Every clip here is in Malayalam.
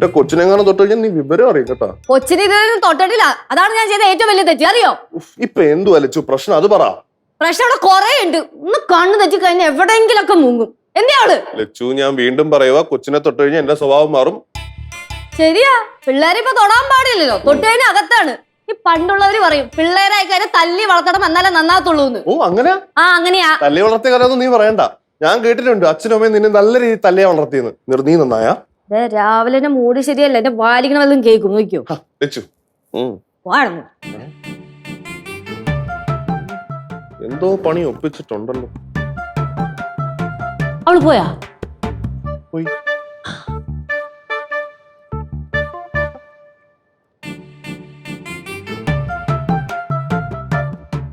എന്റെ കൊച്ചിനെങ്ങാനും തൊട്ട് കഴിഞ്ഞാൽ നീ വിവരം അറിയും കേട്ടാ. കൊച്ചിനെ ഇതൊന്നും തൊട്ടിട്ടില്ല. അതാണ് ഞാൻ ചെയ്ത ഏറ്റവും വലിയ തെറ്റ്. അറിയോ? ഉഫ്, ഇപ്പൊ എന്തു അലച്ചു? പ്രശ്നം അത് പറ. പ്രശ്നം അവിടെ കൊറേ ഉണ്ട് ഒന്ന് കണ്ണു തെറ്റി കഴിഞ്ഞാൽ എവിടെയെങ്കിലൊക്കെ മുങ്ങും. എന്തേ അവൾ? ലച്ചു ഞാൻ വീണ്ടും പറയുക കൊച്ചിനെ തൊട്ട് കഴിഞ്ഞാൽ എന്റെ സ്വഭാവം മാറും. ശരിയാ. പിള്ളേരെ ഇപ്പൊ തൊടാൻ പാടില്ലല്ലോ. തൊട്ട് കഴിഞ്ഞാൽ അകത്താണ്. ഈ പണ്ടുള്ളവര് പറയും പിള്ളേരെ കാര്യം തല്ലി വളർത്തണം എന്നാലേ നന്നാകത്തുള്ളൂ എന്ന്. ഓ അങ്ങനെ? ആ അങ്ങനെയാ. തല്ലി വളർത്തിയ കാര്യമൊന്നും നീ പറയണ്ട. ഞാൻ കേട്ടിട്ടുണ്ട് അച്ഛനും അമ്മയും നിന്നെ നല്ല രീതിയിൽ തല്ലിയാ വളർത്തിയെന്ന്. നിർ നീ നന്നായാ. രാവിലെ എന്റെ മൂട് ശരിയല്ല എന്റെ വാലിക്കണ വല്ലതും കേൾക്കും നോക്കിയോ? വെച്ചു. ലച്ചു എന്തോ പണി ഒപ്പിച്ചിട്ടുണ്ടല്ലോ. അവൾ പോയാ? പോയി.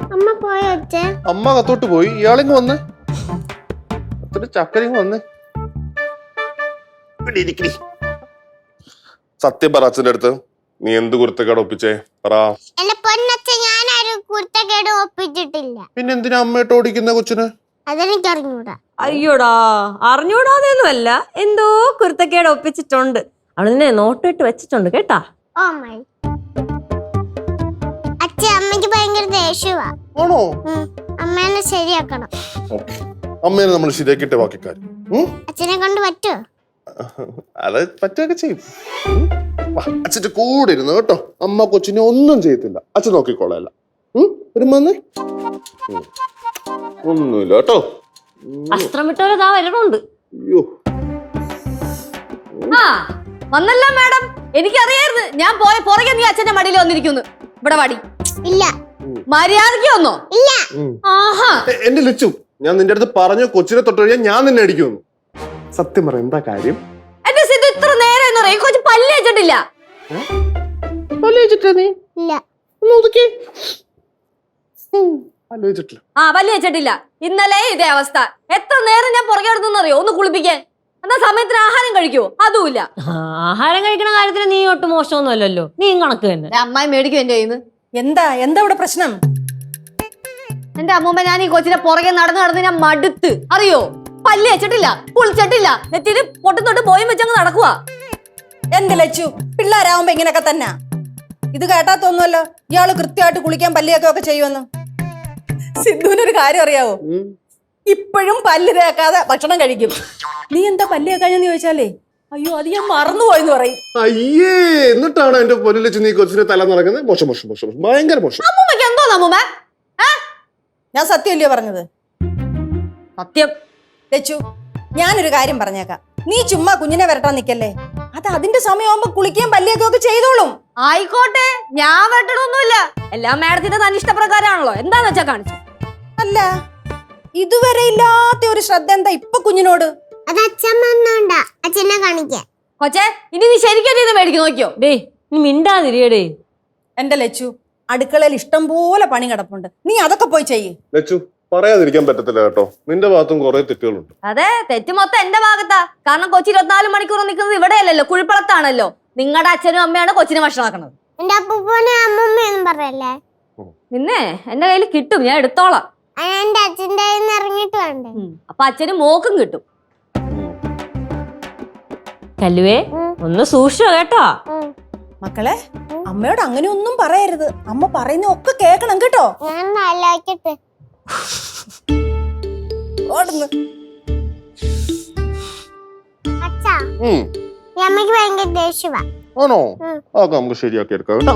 അമ്മ പോയോ അമ്മ കത്തോട്ട് പോയി. ഇയാളിങ് വന്ന്. അത്ര ചക്കരിങ് വന്ന്. ഇവിടെ. സത്യം പറ അച്ഛന്റെ അടുത്ത്. നീ എന്ത് കുരുത്തക്കേട് ഒപ്പിച്ചേ? പറ. എന്റെ പൊന്നച്ഛ ഞാനൊരു കുരുത്തക്കേട് ഒപ്പിച്ചിട്ടില്ല. പിന്നെ എന്തിനാ അമ്മയിട്ട് ഓടിക്കുന്ന കൊച്ചിന്? അതെനിക്ക് അറിഞ്ഞൂടാ അയ്യോടാ അറിഞ്ഞൂടാതെയൊന്നുമല്ല എന്തോ കുരുത്തക്കേട് ഒപ്പിച്ചിട്ടുണ്ട്. അവൾ നിന്നെ നോട്ടിട്ട് വെച്ചിട്ടുണ്ട് കേട്ടാ. Oh my. അച്ഛ അമ്മയ്ക്ക് ഭയങ്കര ദേഷ്യവാ. ആണോ. അമ്മേനെ ശരിയാക്കണം. ഓക്കെ. അമ്മേനെ നമ്മൾ ശരിയാക്കിയിട്ട് ബാക്കി കാര്യം അച്ഛനെ കൊണ്ട് പറ്റുമോ അത് പറ്റുകയൊക്കെ ചെയ്യും. അച്ഛന്റെ വാ, അച്ഛന്റെ കൂടെ ഇരുന്നു കേട്ടോ. അമ്മ കൊച്ചിനെ ഒന്നും ചെയ്യത്തില്ല. അച്ഛൻ നോക്കിക്കോളല്ല വരുമ്പോ ഒന്നുമില്ല കേട്ടോ. അസ്ത്രം വിട്ടവരതാ വരണുണ്ട്. അയ്യോ. ആ വന്നല്ല മാഡം. എനിക്കറിയായിരുന്നു. ഞാൻ പോയ പുറകെ നീ അച്ഛന്റെ മടിയിൽ വന്നിരിക്കുന്നു. ഇവിടെ വാടി. ഇല്ല. മര്യാദയ്ക്ക് വന്നോ? ഇല്ല. ആഹാ. എന്റെ ലിച്ചു ഞാൻ നിന്റെ അടുത്ത് പറഞ്ഞു കൊച്ചിനെ തൊട്ട് കഴിഞ്ഞാൽ ഞാൻ നിന്നെ അടിക്കുന്നു സത്യം പറ എന്താ കാര്യം? എന്റെ സിദ്ധു ഇത്ര നേരം എന്ന് പറയും. കൊച്ചു പല്ല് വെച്ചിട്ടില്ല ആലോചിച്ചിട്ടാ നീ? ഇല്ല. ഒന്ന് ഒതുക്കി. ആലോചിച്ചിട്ടില്ല ആ പല്ല് വെച്ചിട്ടില്ല ഇന്നലെ ഇതേ അവസ്ഥ. എത്ര നേരം ഞാൻ പുറകെ എടുത്തെന്നറിയോ ഒന്ന് കുളിപ്പിക്കാൻ. എന്നാ സമയത്തിന് ആഹാരം കഴിക്കുവോ? അതുമില്ല. ആഹാരം കഴിക്കുന്ന കാര്യത്തിൽ നീ ഒട്ടും മോശമൊന്നും അല്ലല്ലോ. നീ കണക്ക് തന്നെ. അമ്മായി മേടിക്കും എന്റെ കയ്യിൽ എന്താ? എന്താ ഇവിടെ പ്രശ്നം? എന്റെ അമ്മൂമ്മ ഞാൻ ഈ കൊച്ചിനെ പുറകെ നടന്ന് നടന്ന് ഞാൻ മടുത്ത്. അറിയോ? പല്ല് വെച്ചിട്ടില്ല കുളിച്ചിട്ടില്ല. നെറ്റിയിൽ പൊട്ടും തൊട്ട് പോയും വെച്ചങ്ങ് നടക്കുക എന്ത് ലച്ചു? പിള്ളേരാവുമ്പോ ഇങ്ങനെയൊക്കെ തന്നെ? ഇത് കേട്ടാത്തൊന്നുമല്ലോ ഇയാൾ കൃത്യമായിട്ട് കുളിക്കാൻ പല്ലിയൊക്കെ ഒക്കെ ചെയ്യുമെന്ന്. സിദ്ധുവിനൊരു കാര്യം അറിയാവോ? ഇപ്പോഴും പല്ല് തേക്കാതെ ഭക്ഷണം കഴിക്കും. നീ എന്താ പല്ല് തേക്കാഞ്ഞെന്ന് ചോദിച്ചാലേ? അയ്യോ അത് ഞാൻ മറന്നുപോയെന്ന് പറയും. അയ്യേ എന്നിട്ടാണ് എന്റെ പൊന്നിൽ നീ കൊച്ചിനെ തല നടക്കുന്നത് മോശം മോശം മോശം മോശം. ഭയങ്കര മോശം. അമ്മൂമ്മക്ക് എന്തോന്നാ അമ്മൂമ്മ? ഞാൻ സത്യമല്ലയോ പറഞ്ഞത്? സത്യം. ലച്ചു ഞാനൊരു കാര്യം പറഞ്ഞേക്കാം. നീ ചുമ്മാ കുഞ്ഞിനെ വരട്ടാൻ നിക്കല്ലേ? അത് അതിന്റെ സമയമാകുമ്പോ കുളിക്കുകയും പല്ലിയൊക്കെ ഒക്കെ ചെയ്തോളും. ആയിക്കോട്ടെ ഞാൻ വെട്ടണമൊന്നുമില്ല എല്ലാം മാഡത്തിന്റെ തന്നിഷ്ടപ്രകാരമാണല്ലോ എന്താന്ന് വെച്ചാ കാണിച്ചു? അല്ല ഇതുവരെ ഇല്ലാത്ത ഒരു ശ്രദ്ധ എന്താ ഇപ്പൊ കുഞ്ഞിനോട്? അത് അച്ഛൻ വന്നോണ്ടാ. അച്ഛനെ കാണിക്കാൻ. കൊച്ചേ ഇനി നീ ശരിക്കും മേടിക്കും നോക്കിയോ? ഡേ നീ മിണ്ടാതിരിയടേ എന്റെ ലച്ചു അടുക്കളയിൽ ഇഷ്ടം പോലെ പണി കിടപ്പുണ്ട്. നീ അതൊക്കെ പോയി ചെയ്യേ. ലച്ചു പറയാതിരിക്കാൻ പറ്റത്തില്ല കേട്ടോ. നിന്റെ ഭാഗത്തും കുറെ തെറ്റുകളുണ്ട്. അതെ തെറ്റ് മൊത്തം എന്റെ ഭാഗത്താ. കാരണം കൊച്ചി ഇരുപത്തിനാല് മണിക്കൂർ നിൽക്കുന്നത് ഇവിടെയല്ലല്ലോ കുഴിപ്പളത്താണല്ലോ നിങ്ങളുടെ അച്ഛനും അമ്മയാണ് കൊച്ചിനെ ഭക്ഷണമാക്കുന്നത് എന്റെ അപ്പൂപ്പനെ അമ്മൂമ്മയൊന്നും പറയല്ലേ? നിന്നെ? എന്റെ കയ്യിൽ കിട്ടും ഞാൻ എടുത്തോളാം. എന്റെ അച്ഛന്റെ ഇറങ്ങിയിട്ട് വേണ്ടേ. അപ്പൊ അച്ഛന് മോക്കും കിട്ടും. കല്ലുവേ ഒന്ന് സൂക്ഷിച്ചോ കേട്ടോ. മക്കളെ അമ്മയോട് അങ്ങനെ ഒന്നും പറയരുത്. അമ്മ പറയുന്ന ഒക്കെ കേക്കണം കേട്ടോ. ഞാൻ ആലോചിക്കട്ടെ ഓടുന്നു അച്ഛാ ഉം. ഈ അമ്മയ്ക്ക് ഭയങ്കര ദേഷ്യവാ ആണോ. അതൊക്കെ നമുക്ക് ശരിയാക്കി എടുക്കാം കേട്ടോ